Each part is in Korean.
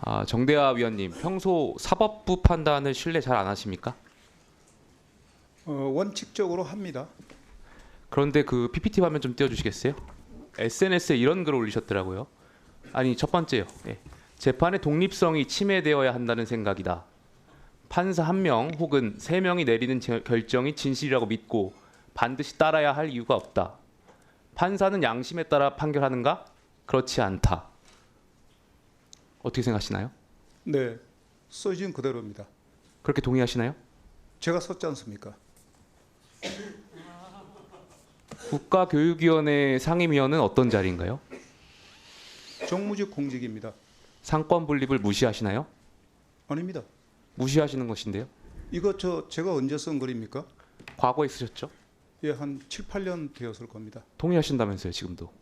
아, 정대하 위원님, 평소 사법부 판단을 신뢰 잘 안 하십니까? 어, 원칙적으로 합니다. 그런데 그 PPT 화면 좀 띄워주시겠어요? SNS에 이런 글을 올리셨더라고요. 아니 첫 번째요. 예. 재판의 독립성이 침해되어야 한다는 생각이다. 판사 한 명 혹은 세 명이 내리는 제- 결정이 진실이라고 믿고 반드시 따라야 할 이유가 없다. 판사는 양심에 따라 판결하는가? 그렇지 않다. 어떻게 생각하시나요? 네, 써진 그대로입니다. 그렇게 동의하시나요? 제가 썼지 않습니까? 국가교육위원회 상임위원은 어떤 자리인가요? 정무직 공직입니다. 상권 분립을 무시하시나요? 아닙니다. 무시하시는 것인데요. 이거 저 제가 언제 쓴 글입니까? 과거에 쓰셨죠? 예, 한 7, 8년 되었을 겁니다. 동의하신다면서요, 지금도.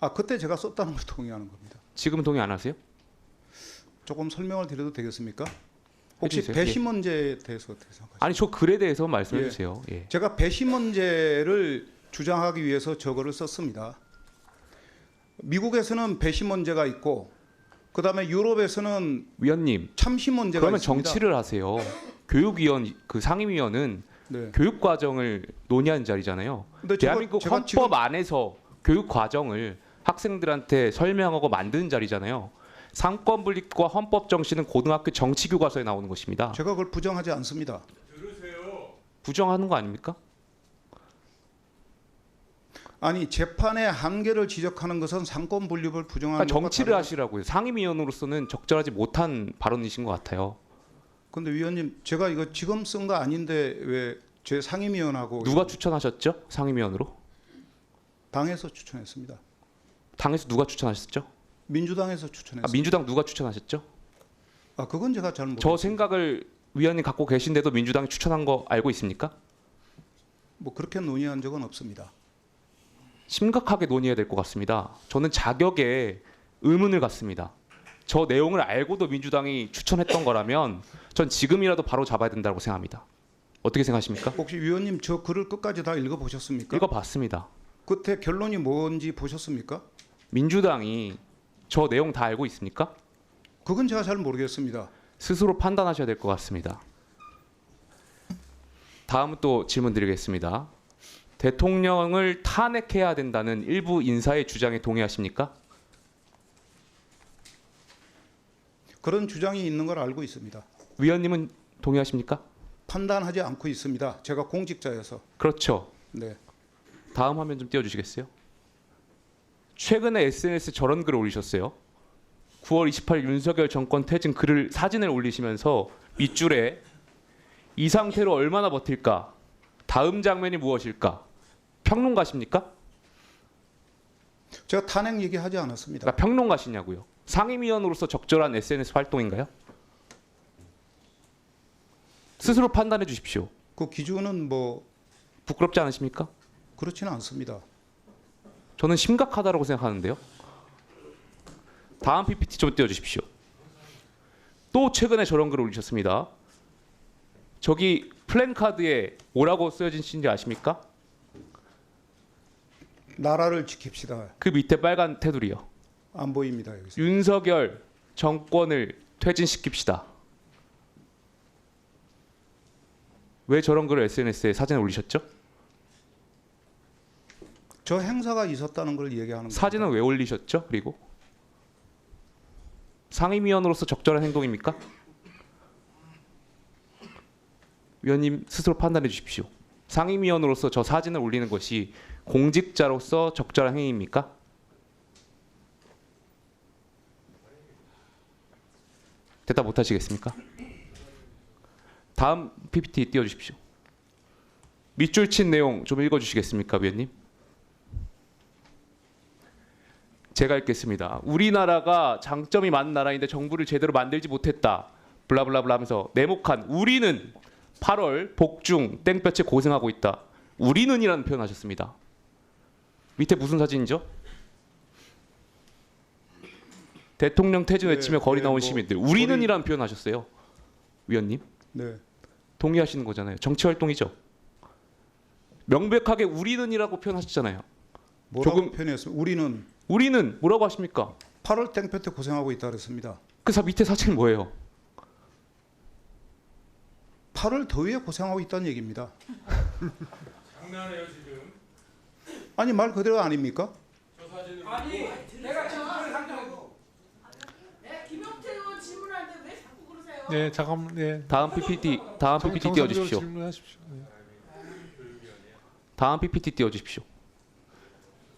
아, 그때 제가 썼다는 걸 동의하는 겁니다. 지금 동의 안 하세요? 조금 설명을 드려도 되겠습니까? 혹시 해주세요. 배심 문제에 대해서 어떻게 생각하십니까? 아니 저 글에 대해서 말씀해 예. 주세요. 예. 제가 배심 문제를 주장하기 위해서 저거를 썼습니다. 미국에서는 배심 문제가 있고 그다음에 유럽에서는 위원님, 참시 문제가 그러면 있습니다. 정치를 하세요. 교육위원 그 상임위원은 네. 교육 과정을 논의하는 자리잖아요. 대한민국 제가 헌법 지금- 안에서 교육 과정을 학생들한테 설명하고 만드는 자리잖아요. 상권 분립과 헌법 정신은 고등학교 정치 교과서에 나오는 것입니다. 제가 그걸 부정하지 않습니다. 부정하는 거 아닙니까? 아니 재판의 한계를 지적하는 것은 상권 분립을 부정하는 그러니까 정치를 하시라고요. 상임위원으로서는 적절하지 못한 발언이신 것 같아요. 근데 위원님 제가 이거 지금 쓴 거 아닌데 왜 제 상임위원하고 누가 추천하셨죠? 상임위원으로? 당에서 추천했습니다. 당에서 누가 추천하셨죠? 민주당에서 아, 추천했습니다. 민주당 누가 추천하셨죠? 아 그건 제가 잘 모르. 저 생각을 위원님 갖고 계신데도 민주당이 추천한 거 알고 있습니까? 뭐 그렇게 논의한 적은 없습니다. 심각하게 논의해야 될 것 같습니다. 저는 자격에 의문을 갖습니다. 저 내용을 알고도 민주당이 추천했던 거라면 전 지금이라도 바로 잡아야 된다고 생각합니다. 어떻게 생각하십니까? 혹시 위원님 저 글을 끝까지 다 읽어 보셨습니까? 읽어봤습니다. 끝에 결론이 뭔지 보셨습니까? 민주당이 저 내용 다 알고 있습니까? 그건 제가 잘 모르겠습니다. 스스로 판단하셔야 될 것 같습니다. 다음 또 질문 드리겠습니다. 대통령을 탄핵해야 된다는 일부 인사의 주장에 동의하십니까? 그런 주장이 있는 걸 알고 있습니다. 위원님은 동의하십니까? 판단하지 않고 있습니다. 제가 공직자여서. 그렇죠. 네. 다음 화면 좀 띄워주시겠어요? 최근에 SNS 저런 글을 올리셨어요. 9월 28일 윤석열 정권 퇴진 글을 사진을 올리시면서 밑줄에 이 상태로 얼마나 버틸까? 다음 장면이 무엇일까? 평론가십니까? 제가 탄핵 얘기하지 않았습니다. 그러니까 평론가시냐고요. 상임위원으로서 적절한 SNS 활동인가요? 스스로 판단해 주십시오. 그 기준은 뭐 부끄럽지 않으십니까? 그렇지는 않습니다. 저는 심각하다고 생각하는데요. 다음 PPT 좀 띄워주십시오. 또 최근에 저런 글을 올리셨습니다. 저기 플랜카드에 뭐라고 쓰여진 시인지 아십니까? 나라를 지킵시다. 그 밑에 빨간 테두리요. 안 보입니다 여기서. 윤석열 정권을 퇴진시킵시다. 왜 저런 글을 SNS에 사진에 올리셨죠? 저 행사가 있었다는 걸 얘기하는 겁니다. 사진은 왜 올리셨죠? 그리고 상임위원으로서 적절한 행동입니까? 위원님 스스로 판단해 주십시오. 상임위원으로서 저 사진을 올리는 것이 공직자로서 적절한 행위입니까? 대답 못 하시겠습니까? 다음 PPT 띄워 주십시오. 밑줄 친 내용 좀 읽어 주시겠습니까, 위원님? 제가 읽겠습니다. 우리나라가 장점이 많은 나라인데 정부를 제대로 만들지 못했다. 블라블라블라 하면서 네모칸 우리는 8월 복중 땡볕에 고생하고 있다. 우리는이라는 표현하셨습니다. 밑에 무슨 사진이죠? 대통령 퇴진 네, 외치며 거리 네, 나온 뭐 시민들. 우리는이라는 표현하셨어요. 위원님 네. 동의하시는 거잖아요. 정치 활동이죠. 명백하게 우리는이라고 표현하셨잖아요. 뭐라고 조금- 표현했습니까? 우리는 우리는 뭐라고 하십니까? 8월 땡볕에 고생하고 있다 그랬습니다. 그 사 밑에 사진이 뭐예요? 8월 더위에 고생하고 있다는 얘기입니다. 장난해요 지금. 아니 말 그대로 아닙니까? 저 사진은 아니 내가 질문을 한다고. 네, 김용태 의원 질문하는데 왜 자꾸 그러세요? 네, 잠깐 네. 다음 PPT 다음 정- PPT 정상적으로 띄워주십시오. 질문하십시오. 네. 다음 PPT 띄워 주십시오.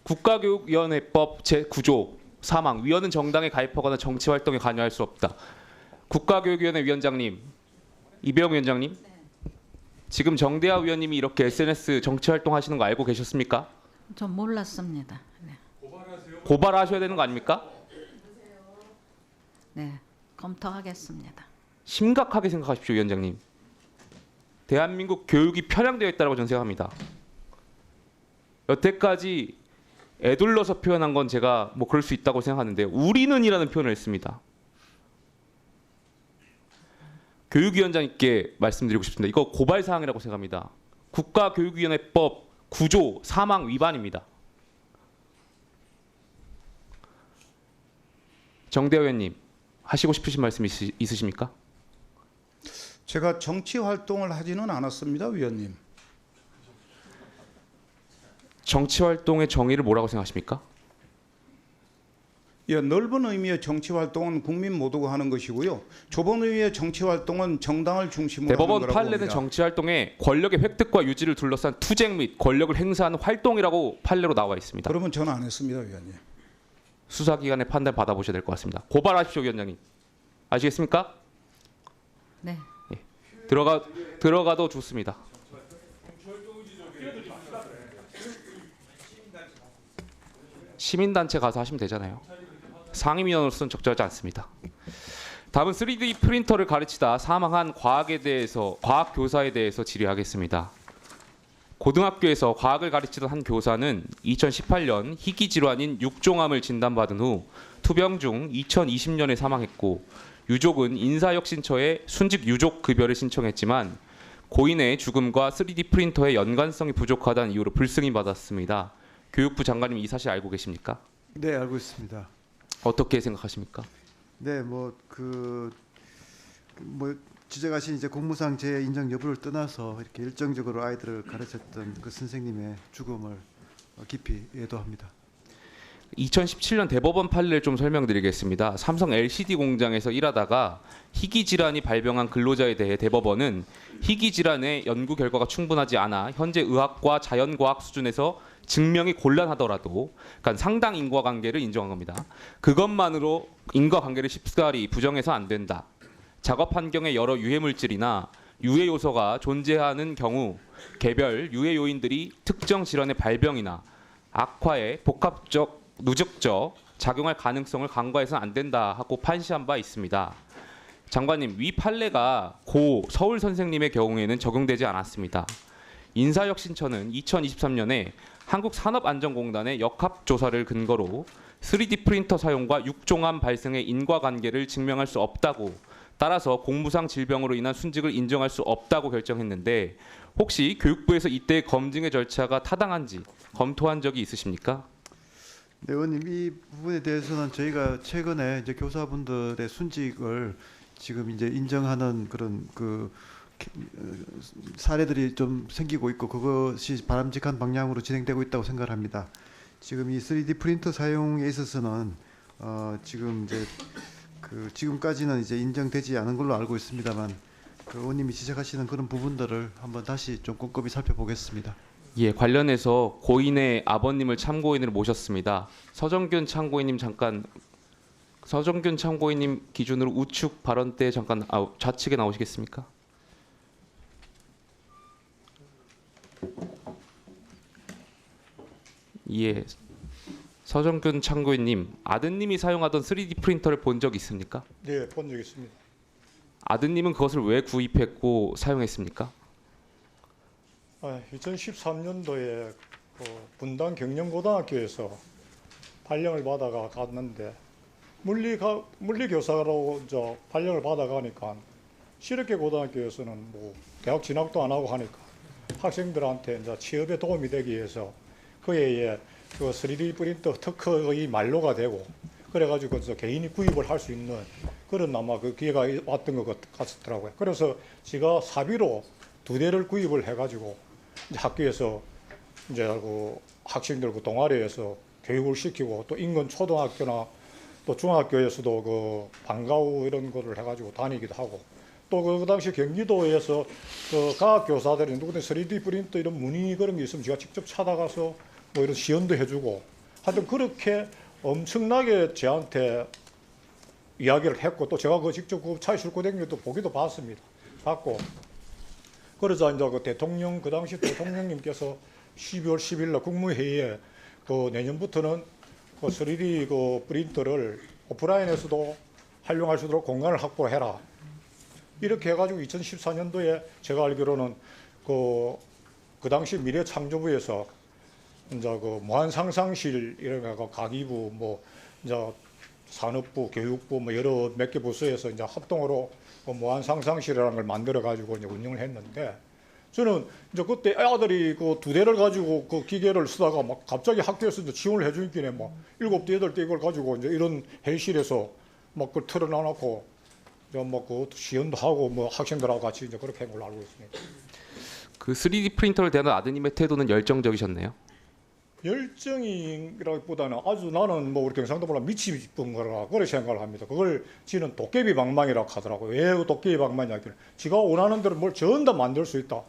국가교육위원회법 제9조 사망 위원은 정당에 가입하거나 정치 활동에 관여할 수 없다. 국가교육위원회 위원장님 이병 위원장님 지금 정대하 위원님이 이렇게 SNS 정치 활동 하시는 거 알고 계셨습니까? 좀 몰랐습니다. 네. 고발하셔야 되는 거 아닙니까? 네 검토하겠습니다. 심각하게 생각하십시오, 위원장님. 대한민국 교육이 편향되어 있다고 저는 생각합니다. 여태까지 애둘러서 표현한 건 제가 뭐 그럴 수 있다고 생각하는데 우리는이라는 표현을 했습니다. 교육위원장님께 말씀드리고 싶습니다. 이거 고발 사항이라고 생각합니다. 국가교육위원회법 9조 사망 위반입니다. 정대호 의원님 하시고 싶으신 말씀 있으, 있으십니까? 제가 정치 활동을 하지는 않았습니다, 위원님. 정치 활동의 정의를 뭐라고 생각하십니까? 예, 넓은 의미의 정치 활동은 국민 모두가 하는 것이고요. 좁은 의미의 정치 활동은 정당을 중심으로 대법원 하는 거라고 판례는 봅니다. 정치 활동에 권력의 획득과 유지를 둘러싼 투쟁 및 권력을 행사하는 활동이라고 판례로 나와 있습니다. 그러면 저는 안 했습니다, 위원님. 수사기관의 판단 받아보셔야 될 것 같습니다. 고발하십시오, 위원장님. 아시겠습니까? 네, 들어가 들어가도 좋습니다. 시민단체 가서 하시면 되잖아요. 상임위원으로서는 적절하지 않습니다. 다음은 3D 프린터를 가르치다 사망한 과학에 대해서 과학 교사에 대해서 질의하겠습니다. 고등학교에서 과학을 가르치던 한 교사는 2018년 희귀 질환인 육종암을 진단받은 후 투병 중 2020년에 사망했고 유족은 인사혁신처에 순직 유족 급여를 신청했지만 고인의 죽음과 3D 프린터의 연관성이 부족하다는 이유로 불승인 받았습니다. 교육부 장관님 이 사실 알고 계십니까? 네 알고 있습니다. 어떻게 생각하십니까? 네 뭐 그뭐 지적하신 이제 공무상 재 인정 여부를 떠나서 이렇게 일정적으로 아이들을 가르쳤던 그 선생님의 죽음을 어, 깊이 애도합니다. 2017년 대법원 판례를 좀 설명드리겠습니다. 삼성 LCD 공장에서 일하다가 희귀 질환이 발병한 근로자에 대해 대법원은 희귀 질환의 연구 결과가 충분하지 않아 현재 의학과 자연과학 수준에서 증명이 곤란하더라도 그러니까 상당 인과관계를 인정한 겁니다. 그것만으로 인과관계를 쉽사리 부정해서 안 된다. 작업 환경에 여러 유해 물질이나 유해 요소가 존재하는 경우 개별 유해 요인들이 특정 질환의 발병이나 악화에 복합적 누적적 작용할 가능성을 간과해서는 안 된다 하고 판시한 바 있습니다. 장관님 위 판례가 고 서울 선생님의 경우에는 적용되지 않았습니다. 인사혁신처는 2023년에 한국산업안전공단의 역학 조사를 근거로 3D 프린터 사용과 육종암 발생의 인과관계를 증명할 수 없다고 따라서 공무상 질병으로 인한 순직을 인정할 수 없다고 결정했는데 혹시 교육부에서 이때 검증의 절차가 타당한지 검토한 적이 있으십니까? 네 의원님 이 부분에 대해서는 저희가 최근에 이제 교사분들의 순직을 지금 이제 인정하는 그런 그 어, 사례들이 좀 생기고 있고 그것이 바람직한 방향으로 진행되고 있다고 생각합니다. 지금 이 3D 프린터 사용에 있어서는 어 지금 이제 그 지금까지는 이제 인정되지 않은 걸로 알고 있습니다만 그 의원님이 지적하시는 그런 부분들을 한번 다시 좀 꼼꼼히 살펴보겠습니다. 예, 관련해서 고인의 아버님을 참고인으로 모셨습니다. 서정균 참고인님 잠깐 서정균 참고인님 기준으로 우측 발언 때 잠깐 아, 좌측에 나오시겠습니까? 예. 서정균 참고인님, 아드님이 사용하던 3D 프린터를 본 적 있습니까? 네, 본 적 있습니다. 아드님은 그것을 왜 구입했고 사용했습니까? 아, 2013년도에 그 분당 경영고등학교에서 발령을 받아가 갔는데 물리 가 물리 교사로 저 발령을 받아가니까 실업계 고등학교에서는 뭐 대학 진학도 안 하고 하니까 학생들한테 이제 취업에 도움이 되기 위해서 그에 그 3D 프린터 특허의 말로가 되고 그래가지고 그래서 개인이 구입을 할 수 있는 그런 아마 그 기회가 왔던 것 같- 같더라고요. 그래서 제가 사비로 두 대를 구입을 해가지고 학교에서 이제 그 학생들 그 동아리에서 교육을 시키고 또 인근 초등학교나 또 중학교에서도 그 방과후 이런 거를 해가지고 다니기도 하고 또그 당시 경기도에서 그 과학 교사들이 누구든 3D 프린터 이런 문의 그런 게 있으면 제가 직접 찾아가서 뭐 이런 시연도 해주고 하여튼 그렇게 엄청나게 저한테 이야기를 했고 또 제가 그 직접 그 차에 다니는 것도 보기도 봤습니다. 봤고 그러자 이제 그 대통령 그 당시 대통령님께서 12월 10일 날 국무회의에 그 내년부터는 그 3D 그 프린터를 오프라인에서도 활용할 수 있도록 공간을 확보해라. 이렇게 해가지고 2014년도에 제가 알기로는 그, 그 당시 미래창조부에서 이제 그 무한상상실 이런 거 가기부 뭐 이제 산업부, 교육부 뭐 여러 몇 개 부서에서 이제 합동으로 그 무한 상상실이라는 걸 만들어 가지고 이제 운영을 했는데 저는 이제 그때 아들이 그 두 대를 가지고 그 기계를 쓰다가 막 갑자기 학교에서 이제 지원을 해주니까 막 일곱 대 여덟 대 이걸 가지고 이제 이런 회의실에서 막 그걸 틀어놔놓고 이제 뭐그 시연도 하고 뭐 학생들하고 같이 이제 그렇게 한 걸로 알고 있습니다. 그 3D 프린터를 대하는 아드님의 태도는 열정적이셨네요. 열정이라기보다는 아주 나는 뭐 우리 경상도 말로 미치 싶은 거라 그렇게 생각을 합니다. 그걸 지는 도깨비 방망이라고 하더라고요. 왜그 도깨비 방망이 하기를 지가 원하는 대로 뭘 전 다 만들 수 있다.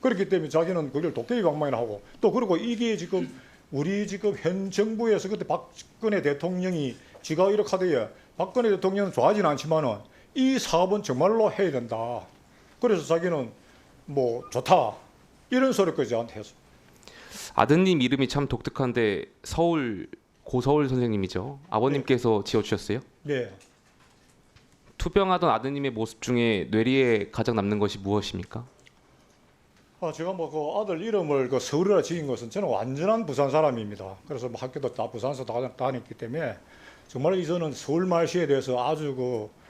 그렇기 때문에 자기는 그걸 도깨비 방망이라 하고 또 그리고 이게 지금 우리 지금 현 정부에서 그때 박근혜 대통령이 지가 이렇게 하대요. 박근혜 대통령은 좋아하지는 않지만은 이 사업은 정말로 해야 된다. 그래서 자기는 뭐 좋다. 이런 소리까지 저한테 했어. 아드님 이름이 참 독특한데 서울 고서울 선생님이죠. 아버님께서 지어 주셨어요. 네. 투병하던 아드님의 모습 중에 뇌리에 가장 남는 것이 무엇입니까? 아, 제가 뭐 그 아들 이름을 그 서울이라 지은 것은 저는 완전한 부산 사람입니다. 그래서 뭐 학교도 다 부산에서 다 다녔기 때문에 정말 이저는 서울 말씨에 대해서 아주 그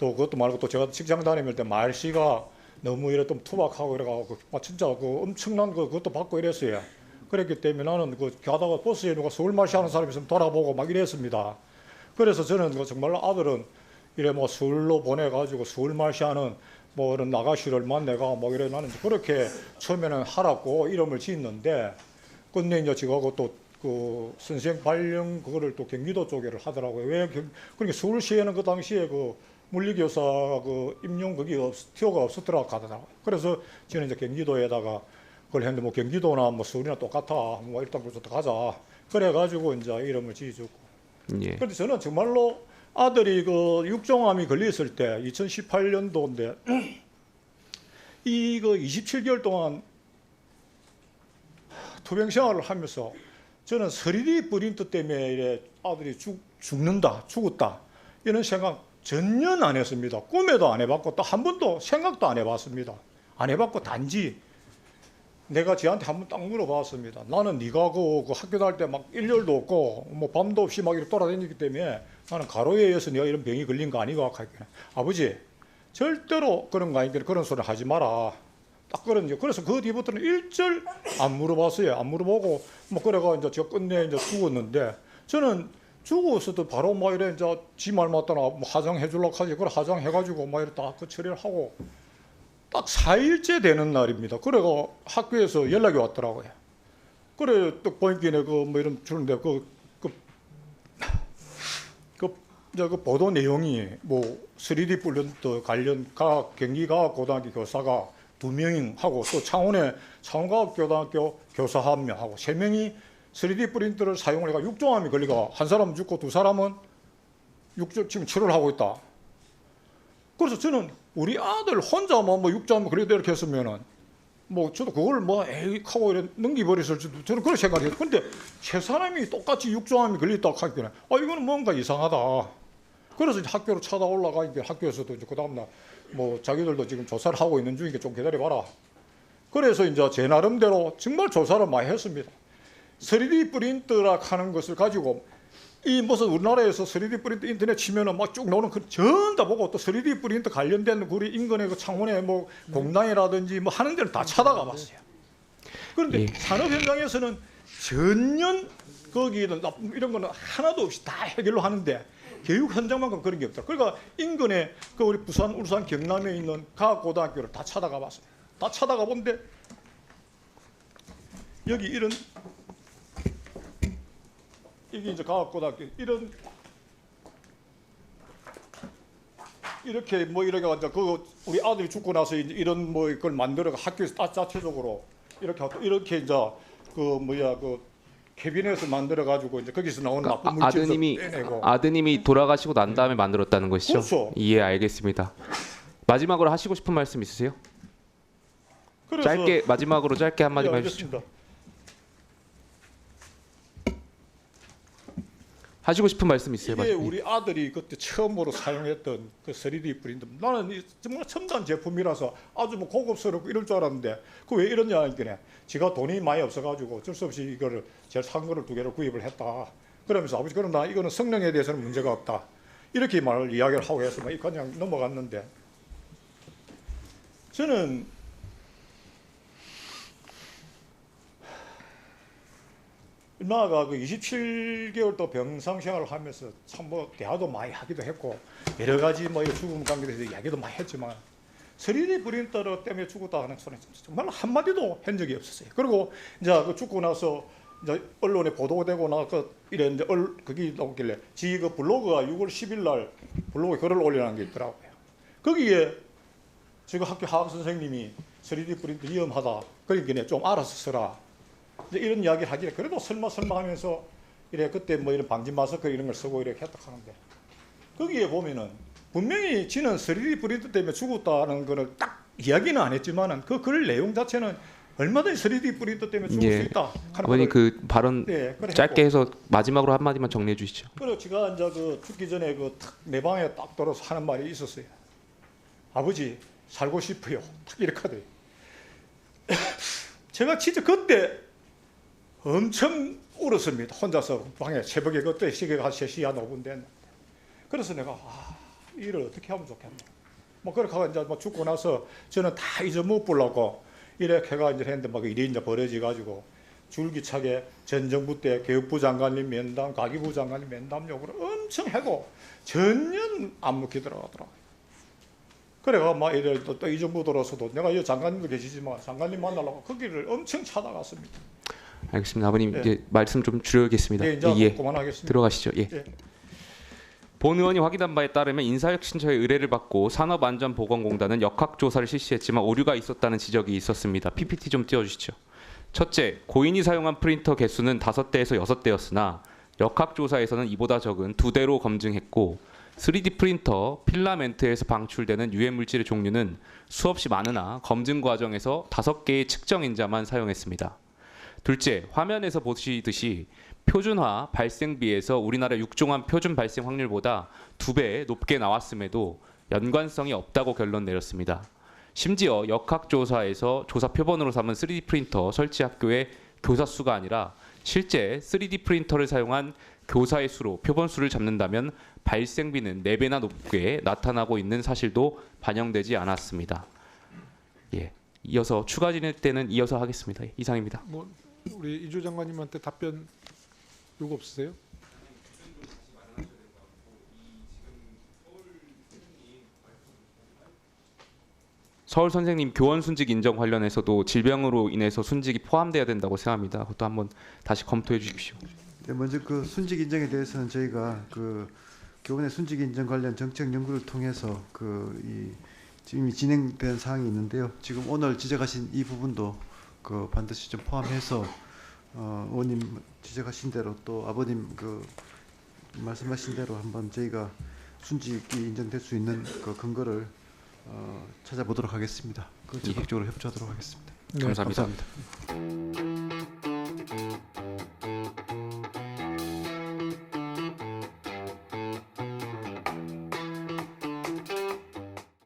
또 그것도 말고 또 제가 직장 다닐 때 말씨가 너무 이래 좀 투박하고 이래가지고 막 진짜 그 엄청난 그 그것도 받고 이랬어요. 그랬기 때문에 나는 그 가다가 버스에 누가 말씨 하는 사람이 있으면 돌아보고 막 이랬습니다. 그래서 저는 그 정말 아들은 이래 뭐 서울로 보내가지고 말씨 하는 뭐 이런 나가시를 만내가 뭐 이래 나는 그렇게 처음에는 하라고 이름을 지었는데 근데 이제 제가 또그 선생 발령 그거를 또 경기도 쪽에를 하더라고요. 왜 경, 그러니까 서울시에는 그 당시에 그 물리교사 그 임용 그게 없, 티오가 없었더라 고 하더라고요. 그래서 저는 이제 경기도에다가 그걸 했는데 뭐 경기도나 뭐 서울이나 똑같아. 뭐 일단 그래서 가자. 그래가지고 이제 이름을 지어주고. 예. 그런데 저는 정말로 아들이 그 육종암이 걸렸을 때 2018년도인데 이그 27개월 동안 투병 생활을 하면서 저는 3D 프린터 때문에 이래 아들이 죽, 죽는다, 죽었다 이런 생각 전혀 안 했습니다. 꿈에도 안 해봤고 또 한 번도 생각도 안 해봤습니다. 안 해봤고 단지 내가 지한테 한번 딱 물어봤습니다. 나는 네가 그, 그 학교 다닐 때 막 일렬도 없고 뭐 밤도 없이 막 이렇게 돌아다니기 때문에 나는 가로에 의해서 네가 이런 병이 걸린 거 아니가 아버지 절대로 그런 거 아니니까 그런 소리 하지 마라. 딱 그런 게 그래서 그 뒤부터는 일절 안 물어봤어요. 안 물어보고 뭐 그래가 이제 제가 끝내 이제 죽었는데 저는 죽었어도 바로 막 이래 이제 지 말 맞다나 뭐 화장해 주려고 하지 그걸 화장해 가지고 막 이래 딱그 처리를 하고 딱 4일째 되는 날입니다. 그래가 학교에서 연락이 왔더라고요. 그래 또 보니까 그뭐 이런 주는데 그, 그, 그, 이제 그 보도 내용이 뭐 3D 플랜트 관련 과학 경기과학 고등학교 교사가 두 명하고 또 창원의 창원과학 고등학교 교사 한 명하고 세 명이 3D 프린터를 사용을 해가 육종암이 걸리가 한 사람은 죽고 두 사람은 육종 지금 치료를 하고 있다. 그래서 저는 우리 아들 혼자만 뭐 육자만 그래도 이렇게 했으면은 뭐 저도 그걸 뭐 에이 하고 이래 넘기버렸을 줄 저는 그런 생각을 했어요. 근데 세 사람이 똑같이 육종암이 걸렸다 하기는 아 이거는 뭔가 이상하다. 그래서 이제 학교로 찾아 올라가니까 학교에서도 이제 그 다음날 뭐 자기들도 지금 조사를 하고 있는 중이니까 좀 기다려봐라. 그래서 이제 제 나름대로 정말 조사를 많이 했습니다. 3D 프린터라 하는 것을 가지고 이 무슨 우리나라에서 3D 프린터 인터넷 치면은 막 쭉 나오는 그 전 다 보고 또 3D 프린터 관련된 우리 인근의 그 창원의 뭐 공단이라든지 뭐 하는 데를 다 찾아가 봤어요. 그런데 예. 산업 현장에서는 전혀 거기는 나- 이런 거는 하나도 없이 다 해결로 하는데 교육 현장만큼 그런 게 없다. 그러니까 인근에 그 우리 부산, 울산, 경남에 있는 과학고등학교를 다 찾아가 봤어요. 다 찾아가 본데 여기 이런 이게 이제 과학고등학교 이런 이렇게 뭐 이렇게 가지고 그 우리 아들이 죽고 나서 이제 이런 뭐 이걸 만들어 학교에서 다 자체적으로 이렇게 이렇게 이제 그 뭐야 그 캐비넷을 만들어 가지고 이제 거기서 나오는 그러니까 나쁜 아, 물질도 아드님이 빼내고 아드님이 돌아가시고 난 다음에 만들었다는 것이죠? 그렇죠. 예, 알겠습니다. 마지막으로 하시고 싶은 말씀 있으세요? 짧게 마지막으로 짧게 한 예, 마디만 해주시죠. 알겠습니다. 하시고 싶은 말씀 있어요? 이게? 우리 아들이 그때 처음으로 사용했던 그 3D 프린터 나는 이 정말 첨단 제품이라서 아주 뭐 고급스럽고 이럴 줄 알았는데 그 왜 이러냐 하니까 지가 돈이 많이 없어가지고 어쩔 수 없이 이거를 제일 산 거를 두 개를 구입을 했다 그러면서 아버지 그럼 나 이거는 성능에 대해서는 문제가 없다 이렇게 말을 이야기를 하고 해서 막 그냥 넘어갔는데 저는 엄마가 그 27개월 또 병상 생활을 하면서 참 뭐 대화도 많이 하기도 했고 여러 가지 뭐이 죽음 관계에 대해서 이야기도 많이 했지만 3D 프린터 때문에 죽었다 하는 소리 정말 한 마디도 한 적이 없었어요. 그리고 이제 그 죽고 나서 이제 언론에 보도되고 나서 이랬는데 얼 그게 나오길래 지그 블로그가 6월 10일 날 블로그에 글을 올려놓은 게 있더라고요. 거기에 지금 학교 화학 선생님이 3D 프린터 위험하다. 그러니까 좀 알아서 써라. 이런 이야기를 하길래 그래도 설마 설마 하면서 이래 그때 뭐 이런 방진 마스크 이런 걸 쓰고 이렇게 했다 하는데 거기에 보면은 분명히 지는 3D 프린터 때문에 죽었다는 거를 딱 이야기는 안 했지만은 그 글 내용 자체는 얼마든지 3D 프린터 때문에 죽을 예. 수 있다. 아버님 그 발언 네, 그래 짧게 했고. 해서 마지막으로 한 마디만 정리해 주시죠. 그리고 제가 이제 그 죽기 전에 그 내 방에 딱 들어서 하는 말이 있었어요. 아버지 살고 싶어요. 딱 이렇게 하더니 제가 진짜 그때 엄청 울었습니다. 혼자서 방에 새벽에 그때 시계가 한 3시 한 5분 됐는데 그래서 내가 아, 일을 어떻게 하면 좋겠나. 뭐 그렇게 하고 이제 뭐 죽고 나서 저는 다 잊어먹으려고 이렇게 해가 이제 했는데 막 일이 이제 벌어져 가지고 줄기차게 전 정부 때 교육부 장관님 면담, 가기부 장관님 면담 요구를 엄청 하고 전혀 안 묵히더라고요. 그래가 막 이래 또이 정부 들어서도 내가 이 장관님도 계시지만 장관님 만나려고 거기를 엄청 찾아갔습니다. 알겠습니다. 아버님 예. 이제 말씀 좀 줄여야겠습니다. 네, 이제 예, 그만하겠습니다. 들어가시죠. 예. 예. 본 의원이 확인한 바에 따르면 인사혁신처의 의뢰를 받고 산업안전보건공단은 역학조사를 실시했지만 오류가 있었다는 지적이 있었습니다. PPT 좀 띄워주시죠. 첫째, 고인이 사용한 프린터 개수는 다섯 대에서 여섯 대였으나 역학조사에서는 이보다 적은 두 대로 검증했고 3D 프린터 필라멘트에서 방출되는 유해 물질의 종류는 수없이 많으나 검증 과정에서 다섯 개의 측정 인자만 사용했습니다. 둘째, 화면에서 보시듯이 표준화 발생비에서 우리나라 육종암 표준 발생 확률보다 두 배 높게 나왔음에도 연관성이 없다고 결론 내렸습니다. 심지어 역학조사에서 조사 표본으로 삼은 3D 프린터 설치 학교의 교사 수가 아니라 실제 3D 프린터를 사용한 교사의 수로 표본 수를 잡는다면 발생비는 4배나 높게 나타나고 있는 사실도 반영되지 않았습니다. 예. 이어서 추가 진행 때는 이어서 하겠습니다. 예, 이상입니다. 뭐 우리 이주 장관님한테 답변 요구 없으세요? 서울 선생님 교원 순직 인정 관련해서도 질병으로 인해서 순직이 포함돼야 된다고 생각합니다. 그것도 한번 다시 검토해 주십시오. 네, 먼저 그 순직 인정에 대해서는 저희가 그 교원의 순직 인정 관련 정책 연구를 통해서 그 이 지금 이미 진행된 사항이 있는데요. 지금 오늘 지적하신 이 부분도 그 반드시 좀 포함해서 어, 의원님 지적하신 대로 또 아버님 그 말씀하신 대로 한번 저희가 순직이 인정될 수 있는 그 근거를 어, 찾아보도록 하겠습니다. 그 적극적으로 협조하도록 하겠습니다. 네. 감사합니다. 감사합니다.